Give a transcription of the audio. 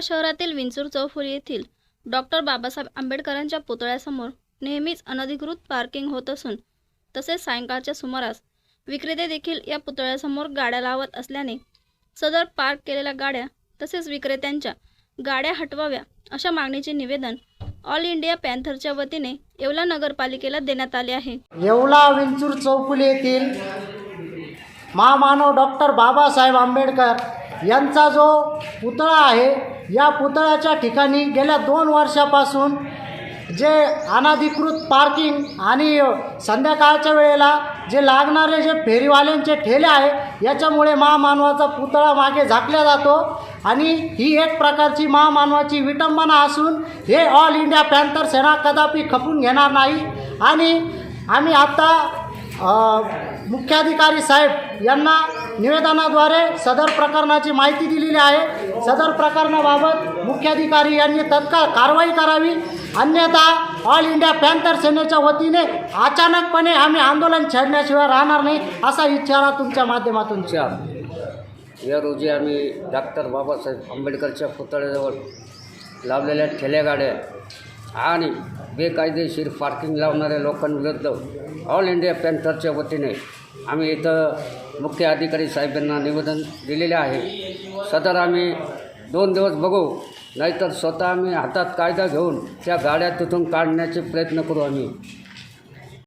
शहादा शहरातील विंचूर चौफुली येथील डॉक्टर बाबासाहेब आंबेडकरांच्या पुतळ्यासमोर नेहमीच अनधिकृत पार्किंग होत असून तसेच सायंकाळच्या सुमारास विक्रेते देखील या पुतळ्यासमोर गाड्या लावत असल्याने सदर पार्क केलेल्या गाड्या तसेच विक्रेत्यांच्या गाड्या हटवाव्या अशा मागणीचे निवेदन ऑल इंडिया पॅन्थरच्या वतीने येवला नगरपालिकेला देण्यात आले आहे. येवला विंचूर चौफुली येथील महामानव डॉक्टर बाबासाहेब आंबेडकर यांचा जो पुतळा आहे या पुतळ्याच्या ठिकाणी गेल्या दोन वर्षापासून जे अनाधिकृत पार्किंग आणि संध्याकाळच्या वेळेला जे लागणारे जे फेरीवाल्यांचे ठेले आहे याच्यामुळे महामानवाचा पुतळा मागे झाकला जातो. आणि ही एक प्रकारची महामानवाची विटंबना असून हे ऑल इंडिया पॅन्थर सेना कदापि खपून घेणार नाही. आणि आम्ही आत्ता मुख्याधिकारी साहेब यांना निवेदनाद्वारे सदर प्रकरणाची माहिती दिलेली आहे. सदर प्रकरणाबाबत मुख्याधिकारी यांनी तत्काळ कारवाई करावी. अन्यथा ऑल इंडिया पॅन्थर सेनेच्या वतीने अचानकपणे आम्ही आंदोलन छेडण्याशिवाय राहणार नाही असा इच्छारा तुमच्या माध्यमातून. चार या रोजी आम्ही डॉक्टर बाबासाहेब आंबेडकरच्या पुतळ्याजवळ लावलेल्या ठेल्या आणि बेकायदेशीर पार्किंग लावणाऱ्या लोकांविरुद्ध ऑल इंडिया पॅन्थरच्या वतीने आम्ही इथं मुख्य अधिकारी साहेबांना निवेदन दिलेले आहे. सदर आम्ही दोन दिवस बघू नाहीतर स्वतः आम्ही हातात कायदा घेऊन त्या गाड्या तिथून काढण्याचे प्रयत्न करू आम्ही.